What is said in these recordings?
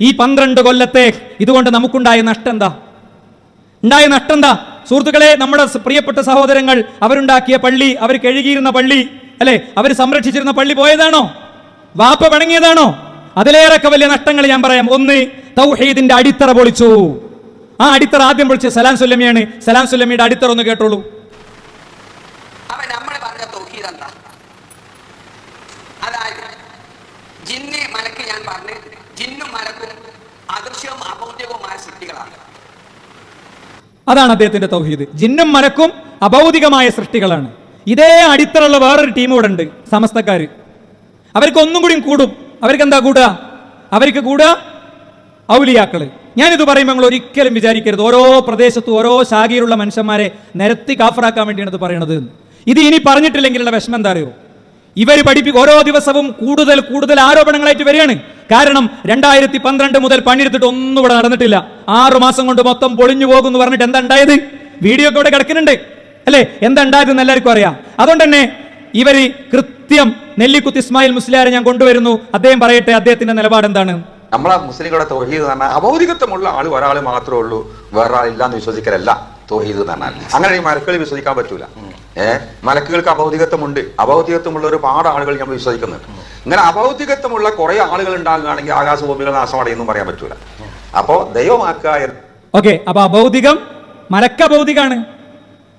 ഈ പന്ത്രണ്ട് കൊല്ലത്തെ ഇതുകൊണ്ട് നമുക്കുണ്ടായ നഷ്ടം എന്താ ഉണ്ടായ നഷ്ടം എന്താ സുഹൃത്തുക്കളെ നമ്മുടെ പ്രിയപ്പെട്ട സഹോദരങ്ങൾ അവരുണ്ടാക്കിയ പള്ളി അവർ കഴുകിയിരുന്ന പള്ളി അല്ലെ? അവർ സംരക്ഷിച്ചിരുന്ന പള്ളി പോയതാണോ? വാപ്പ പണങ്ങിയതാണോ അതിലേറെയൊക്കെ വലിയ നഷ്ടങ്ങൾ ഞാൻ പറയാം. ഒന്ന് തൗഹീദിന്റെ അടിത്തറ പൊളിച്ചു. ആ അടിത്തറ ആദ്യം പൊളിച്ച് സലാം സുല്ലമിയാണ് സലാം സുല്ലമിയുടെ അടിത്തറ ഒന്ന് കേട്ടോളൂ. അതായത് ജിന്ന് മലക്ക് ഞാൻ പറഞ്ഞു സൃഷ്ടികളാണ്. അതാണ് അദ്ദേഹത്തിന്റെ തൗഹീദ്. ജിന്നും മലക്കും അഭൗതികമായ സൃഷ്ടികളാണ്. ഇതേ അടിത്തറുള്ള വേറൊരു ടീം ഇവിടെ ഉണ്ട് സമസ്തക്കാര്. അവർക്ക് ഒന്നും കൂടിയും കൂടും. അവർക്ക് എന്താ കൂടുക അവർക്ക് കൂടുക ഔലിയാക്കൾ. ഞാനിത് പറയുമ്പോൾ നിങ്ങൾ ഒരിക്കലും വിചാരിക്കരുത്. ഓരോ പ്രദേശത്തും ഓരോ ശാഖയിലുള്ള മനുഷ്യന്മാരെ നിരത്തി കാഫറാക്കാൻ വേണ്ടിയാണ് ഇത് പറയണത് ഇത് ഇനി പറഞ്ഞിട്ടില്ലെങ്കിലുള്ള വിഷമം എന്താ അറിയോ? ഇവർ പഠിപ്പിക്കും ഓരോ ദിവസവും കൂടുതൽ കൂടുതൽ ആരോപണങ്ങളായിട്ട് വരികയാണ്. കാരണം രണ്ടായിരത്തി പന്ത്രണ്ട് മുതൽ പണിയെടുത്തിട്ട് ഒന്നും ഇവിടെ നടന്നിട്ടില്ല. ആറു മാസം കൊണ്ട് മൊത്തം പൊളിഞ്ഞു പോകും എന്ന് പറഞ്ഞിട്ട് എന്താ ഉണ്ടായത്? വീഡിയോ ഒക്കെ ഇവിടെ കിടക്കുന്നുണ്ട്. അല്ലേ? എന്താ ഉണ്ടായതെന്ന് എല്ലാവർക്കും അറിയാം. അതുകൊണ്ട് തന്നെ ഇവർ കൃത്യം നെല്ലിക്കുത്ത് ഇസ്മായിൽ മുസ്ലിയാരെ ഞാൻ കൊണ്ടുവരുന്നു. അദ്ദേഹം പറയട്ടെ അദ്ദേഹത്തിന്റെ നിലപാട് എന്താണ്? നമ്മളെ മുസ്ലിങ്ങളുടെ തൗഹീദ് എന്ന് പറഞ്ഞാൽ അഭൗതികത്വമുള്ള ആൾ ഒരാൾ മാത്രമേ ഉള്ളൂ. വേറെ ആളില്ലാന്ന് വിശ്വസിക്കലല്ല. തൗഹീദ് എന്ന് പറഞ്ഞാൽ. അങ്ങനെ ഈ മലക്കുകൾ വിശ്വസിക്കാൻ പറ്റൂല. ഏഹ് മലക്കുകൾക്ക് അഭൗതികത്വമുണ്ട് അഭൗതികത്വമുള്ള ഒരുപാട് ആളുകൾ നമ്മൾ വിശ്വസിക്കുന്നുണ്ട്. ഇങ്ങനെ അഭൗതികത്വമുള്ള കുറെ ആളുകൾ ഉണ്ടാകുകയാണെങ്കിൽ ആകാശഭൂമികൾ നാശമടയെന്നും പറയാൻ പറ്റൂല. അപ്പോ ദൈവമാക്കുക ഓക്കെ അപ്പൊ അഭൗതികം മലക്ക ഭൗതികാണ്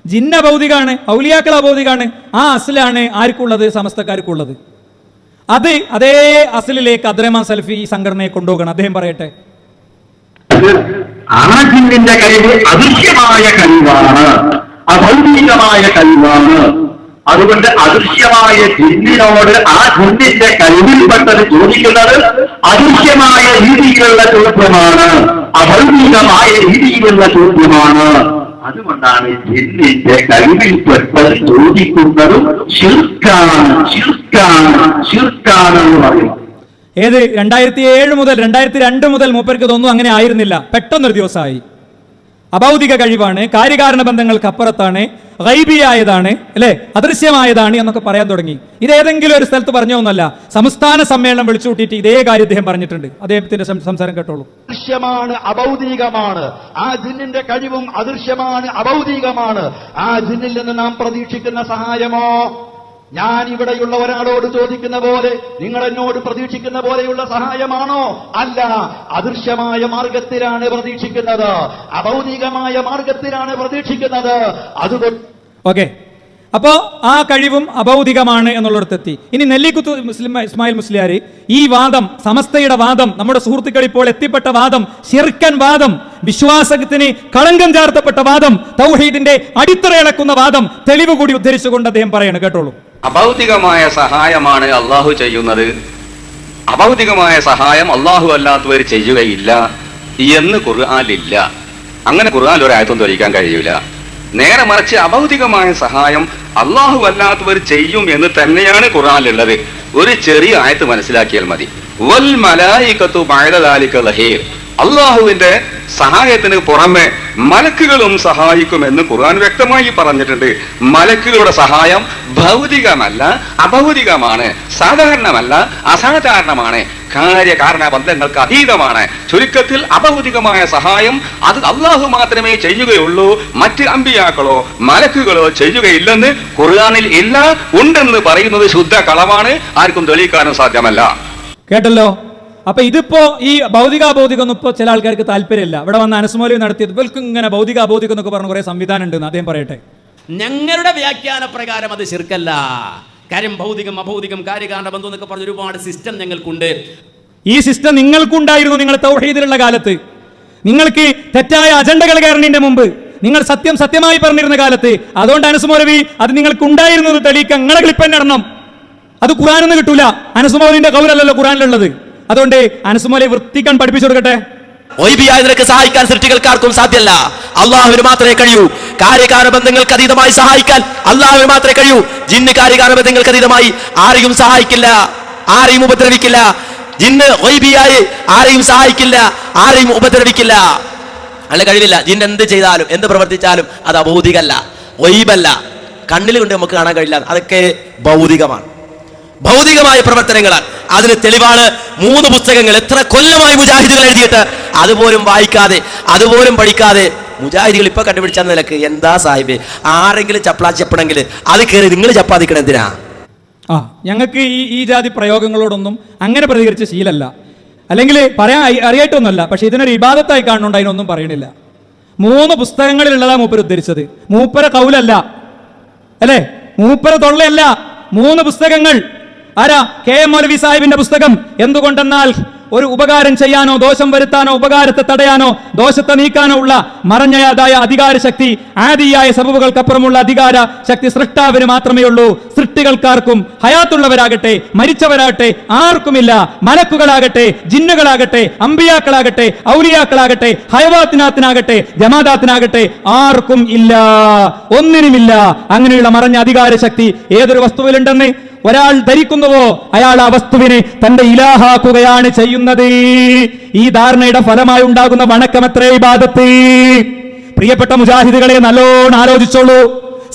ജിന്ന ഭൗതികാണ് ഔലിയാക്കൾ അഭൗതികാണ് ആ അസിലാണ് ആർക്കുള്ളത്? സമസ്തക്കാർക്കുള്ളത്. അത് അതേ അസിലിലേക്ക് അദ്രമാൻ സൽഫി ഈ സംഘടനയെ കൊണ്ടുപോകണം. അദ്ദേഹം പറയട്ടെ. ആ ജിന്നിന്റെ കഴിവ് അദൃശ്യമായ കഴിവാണ് അഭൗതികമായ കഴിവാണ്. അതുകൊണ്ട് അദൃശ്യമായ ജിന്നിനോട് ആ ജിന്നിന്റെ കഴിവിൽപ്പെട്ടത് ചോദിക്കുന്നത് അദൃശ്യമായ രീതിയിലുള്ള ചോദ്യമാണ് അഭൗതികമായ രീതിയിലുള്ള ചോദ്യമാണ്. അതുകൊണ്ടാണ് ജിന്നിന്റെ കഴിവിൽപ്പെട്ടത് ചോദിക്കുന്നതും ശിർക്കാണ് ശിർക്കാണ് ശിർക്കാണ് എന്ന് പറയുന്നത്. ഏത്? രണ്ടായിരത്തി ഏഴ് മുതൽ രണ്ടായിരത്തി രണ്ട് മുതൽ മൂപ്പർക്ക് ഇതൊന്നും അങ്ങനെ ആയിരുന്നില്ല. പെട്ടെന്നൊരു ദിവസമായി. അഭൗതിക കഴിവാണ് കാര്യകാരണ ബന്ധങ്ങൾക്ക് അപ്പുറത്താണ് റൈബിയായതാണ് അല്ലെ? അദൃശ്യമായതാണ് എന്നൊക്കെ പറയാൻ തുടങ്ങി. ഇത് ഏതെങ്കിലും ഒരു സ്ഥലത്ത് പറഞ്ഞൊന്നല്ല സംസ്ഥാന സമ്മേളനം വിളിച്ചു കൂട്ടിയിട്ട് ഇതേ കാര്യം അദ്ദേഹം പറഞ്ഞിട്ടുണ്ട്. അദ്ദേഹത്തിന്റെ സംസാരം കേട്ടോളൂ. അദൃശ്യമാണ് അഭൗതികമാണ് ആ ജിന്നിന്റെ കഴിവും അദൃശ്യമാണ് അഭൗതികമാണ് ആ ജിന്നിൽ നിന്ന് നാം പ്രതീക്ഷിക്കുന്ന സഹായമോ? ഞാൻ ഇവിടെയുള്ള ഒരാളോട് ചോദിക്കുന്ന പോലെ നിങ്ങൾ എന്നോട് പ്രതീക്ഷിക്കുന്ന പോലെയുള്ള സഹായമാണോ? അല്ല. അദൃശ്യമായ മാർഗത്തിലാണ് പ്രതീക്ഷിക്കുന്നത്. അഭൗതികമായ മാർഗത്തിലാണ് പ്രതീക്ഷിക്കുന്നത്. അതുകൊണ്ട് ഓക്കെ. അപ്പോ ആ കഴിവും അഭൗതികമാണ് എന്നുള്ളിടത്തെത്തി. ഇനി നെല്ലിക്കുത്ത് മുസ്ലിം ഇസ്മായിൽ മുസ്ലിയാർ ഈ വാദം സമസ്തയുടെ വാദം നമ്മുടെ സുഹൃത്തുക്കൾ ഇപ്പോൾ എത്തിപ്പെട്ട വാദം ശിർക്കൻ വാദം വിശ്വാസത്തിന് കളങ്കം ചാർത്തപ്പെട്ട വാദം തൗഹീദിന്റെ അടിത്തറ ഇളക്കുന്ന വാദം തെളിവ് കൂടി ഉദ്ധരിച്ചുകൊണ്ട് അദ്ദേഹം പറയണം. കേട്ടോളൂ. അഭൗതികമായ സഹായമാണ് അള്ളാഹു ചെയ്യുന്നത്. അഭൗതികമായ സഹായം അള്ളാഹു അല്ലാത്തവർ ചെയ്യുകയില്ല എന്ന് ഖുർആാനിലില്ല. അങ്ങനെ ഖുർആാനിൽ ഒരു ആയത്തൊന്നും ധരിക്കാൻ കഴിയൂല. നേരെ മറിച്ച് അഭൗതികമായ സഹായം അള്ളാഹു അല്ലാത്തവർ ചെയ്യും എന്ന് തന്നെയാണ് ഖുർആാനിലുള്ളത്. ഒരു ചെറിയ ആയത്ത് മനസ്സിലാക്കിയാൽ മതി. വൽ മലായികത്തു ബഅദ ലഹീർ. അള്ളാഹുവിന്റെ സഹായത്തിന് പുറമെ മലക്കുകളും സഹായിക്കുമെന്ന് ഖുർആൻ വ്യക്തമായി പറഞ്ഞിട്ടുണ്ട്. മലക്കുകളുടെ സഹായം ഭൗതികമല്ല അഭൗതികമാണ് സാധാരണമല്ല അസാധാരണമാണ് കാര്യകാരണ ബന്ധങ്ങൾക്ക് അതീതമാണ്. ചുരുക്കത്തിൽ അഭൗതികമായ സഹായം അത് അള്ളാഹു മാത്രമേ ചെയ്യുകയുള്ളൂ മറ്റ് അമ്പിയാക്കളോ മലക്കുകളോ ചെയ്യുകയില്ലെന്ന് ഖുർആാനിൽ ഇല്ല ഉണ്ടെന്ന് പറയുന്നത് ശുദ്ധ കളവാണ് ആർക്കും തെളിയിക്കാനും സാധ്യമല്ല. കേട്ടല്ലോ? അപ്പൊ ഇതിപ്പോ ഈ ഭൗതിക അഭൗതികം ഒന്നും ഇപ്പോ ചില ആൾക്കാർക്ക് താല്പര്യമില്ല. ഇവിടെ വന്ന അനുസ്മോലി നടത്തിയത് ഇവർക്ക് ഇങ്ങനെ ഭൗതിക അഭൗതികം എന്നൊക്കെ പറഞ്ഞ കുറെ സംവിധാനം ഉണ്ടെന്ന് അദ്ദേഹം പറയട്ടെ. ഞങ്ങളുടെ വ്യാഖ്യാന പ്രകാരം അത് ശിർക്കല്ല. കാര്യം ഭൗതികം അഭൗതികം കാര്യകാരണ ബന്ധം എന്നൊക്കെ പറഞ്ഞ ഒരുപാട് സിസ്റ്റം ഞങ്ങൾക്കുണ്ട്. ഈ സിസ്റ്റം നിങ്ങൾക്കുണ്ടായിരുന്നു നിങ്ങൾ തൗഹീദിലുള്ള കാലത്ത്. നിങ്ങൾക്ക് തെറ്റായ അജണ്ടകൾ കയറുന്നതിന്റെ മുമ്പ്. നിങ്ങൾ സത്യം സത്യമായി പറഞ്ഞിരുന്ന കാലത്ത്. അതുകൊണ്ട് അനസുമോലവി അത് നിങ്ങൾക്ക് ഉണ്ടായിരുന്നു എന്ന് തെളിയിക്കാൻ നിങ്ങളെ ക്ലിപ്പ് ഇടണം. അത് ഖുറാനൊന്നും കിട്ടൂല. അനസുമോലിന്റെ കൗരല്ലല്ലോ ഖുറാനിലുള്ളത്. അതുകൊണ്ട് അനസുമോലെ വൃത്തിക്കാൻ പഠിപ്പിച്ചു കൊടുക്കട്ടെ. സഹായിക്കാൻ സൃഷ്ടികൾക്കാർക്കും സാധ്യല്ല. അള്ളാഹുവിന് മാത്രമേ കഴിയൂ. കാര്യകാര ബന്ധങ്ങൾക്ക് അതീതമായി സഹായിക്കാൻ അള്ളാഹുവിന് മാത്രമേ കഴിയൂ. ജിന്ന് കാര്യകാര ബന്ധങ്ങൾക്ക് അതീതമായി ആരെയും സഹായിക്കില്ല. ആരെയും ഉപദ്രവിക്കില്ല. ജിന്ന് ഒയ്ബിയായി ആരെയും സഹായിക്കില്ല. ആരെയും ഉപദ്രവിക്കില്ല. അല്ല കഴിവില്ല. ജിന്ന് എന്ത് ചെയ്താലും എന്ത് പ്രവർത്തിച്ചാലും അത് അഭൗതികല്ല ഒയ്ബല്ല കണ്ണിൽ കൊണ്ട് നമുക്ക് കാണാൻ കഴിയില്ല. അതൊക്കെ ഭൗതികമാണ്. ഭൗതികമായ പ്രവർത്തനങ്ങളാണ് അതിന് തെളിവാണ് മൂന്ന് പുസ്തകങ്ങൾ എത്ര കൊല്ലമായി മുജാഹിദുകൾ എഴുതിയിട്ട്. അതുപോലും വായിക്കാതെ അതുപോലും പഠിക്കാതെ. മുജാഹിദികൾ ഇപ്പൊ കണ്ടുപിടിച്ച നിലയ്ക്ക് എന്താ സാഹിബ്? ആരെങ്കിലും ചപ്പളാച്ചപ്പെണെങ്കിൽ അത് കയറി നിങ്ങൾ ചപ്പാതിക്കണം എന്തിനാ? ആ ഞങ്ങൾക്ക് ഈ ഈ ജാതി പ്രയോഗങ്ങളോടൊന്നും അങ്ങനെ പ്രതികരിച്ച ശീലല്ല. അല്ലെങ്കിൽ പറയാൻ അറി- അറിയായിട്ടൊന്നുമല്ല പക്ഷെ ഇതിനൊരു ഇബാദത്തായി കാണുന്നുണ്ട് അതിനൊന്നും പറയണില്ല. മൂന്ന് പുസ്തകങ്ങളിലുള്ളതാ മൂപ്പർ ഉദ്ധരിച്ചത്. മൂപ്പര കൗലല്ല. അല്ലേ? മൂപ്പര തൊള്ളയല്ല. മൂന്ന് പുസ്തകങ്ങൾ. ആരാ? കെ എം മൗലവി സാഹിബിന്റെ പുസ്തകം. എന്തുകൊണ്ടെന്നാൽ ഒരു ഉപകാരം ചെയ്യാനോ ദോഷം വരുത്താനോ ഉപകാരത്തെ തടയാനോ ദോഷത്തെ നീക്കാനോ ഉള്ള മറഞ്ഞതായ അധികാര ശക്തി ആദിയായ സബബുകൾക്കപ്പുറമുള്ള അധികാര ശക്തി സൃഷ്ടാവിന് മാത്രമേ ഉള്ളൂ. സൃഷ്ടികൾക്കാർക്കും ഹയാത്തുള്ളവരാകട്ടെ മരിച്ചവരാകട്ടെ ആർക്കുമില്ല. മലക്കുകളാകട്ടെ ജിന്നുകളാകട്ടെ അമ്പിയാക്കളാകട്ടെ ഔലിയാക്കളാകട്ടെ ഹയവാത്തിനാത്തിനാകട്ടെ ജമാദാത്തിനാകട്ടെ ആർക്കും ഇല്ല. ഒന്നിനുമില്ല. അങ്ങനെയുള്ള മറഞ്ഞ അധികാര ശക്തി ഏതൊരു വസ്തുവിലുണ്ടെന്ന്? ഒരാൾ ധരിക്കുന്നുവോ അയാൾ ആ വസ്തുവിനെ തന്റെ ഇലാഹാക്കുകയാണ് ചെയ്യുന്നത്. ഈ ധാരണയുടെ ഫലമായി ഉണ്ടാകുന്ന വണക്കം വണക്കമത്രേ ഇബാദത്ത് പ്രിയപ്പെട്ട മുജാഹിദുകളെ നല്ലോണം ആലോചിച്ചോളൂ.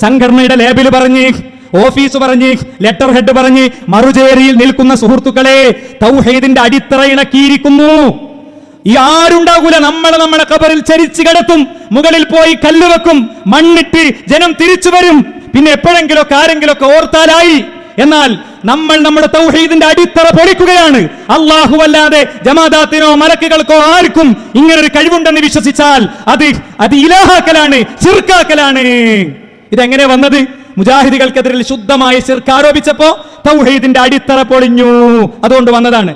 സംഘടനയുടെ ലേബിൽ പറഞ്ഞ് ഓഫീസ് പറഞ്ഞ് ലെറ്റർ ഹെഡ് പറഞ്ഞ് മറുചേരിയിൽ നിൽക്കുന്ന സുഹൃത്തുക്കളെ തൗഹീദിന്റെ അടിത്തറ ഇണക്കിയിരിക്കുന്നു ഈ ആരുണ്ടാകൂല നമ്മളെ നമ്മളെ കബറിൽ ചരിച്ചു കിടത്തും മുകളിൽ പോയി കല്ലുവെക്കും മണ്ണിട്ട് ജനം തിരിച്ചു വരും. പിന്നെ എപ്പോഴെങ്കിലൊക്കെ ആരെങ്കിലൊക്കെ ഓർത്താലായി. എന്നാൽ നമ്മൾ നമ്മുടെ തൗഹീദിന്റെ അടിത്തറ പൊളിക്കുകയാണ്. അള്ളാഹു അല്ലാതെ ജമാദാത്തിനോ മലക്കുകൾക്കോ ആർക്കും ഇങ്ങനൊരു കഴിവുണ്ടെന്ന് വിശ്വസിച്ചാൽ അത് അത് ഇലാഹാക്കലാണ് ചിർക്കാക്കലാണ് ഇതെങ്ങനെ വന്നത്? മുജാഹിദികൾക്കെതിരിൽ ശുദ്ധമായ ചിർക്ക് ആരോപിച്ചപ്പോ തൗഹീദിന്റെ അടിത്തറ പൊളിഞ്ഞു. അതുകൊണ്ട് വന്നതാണ്.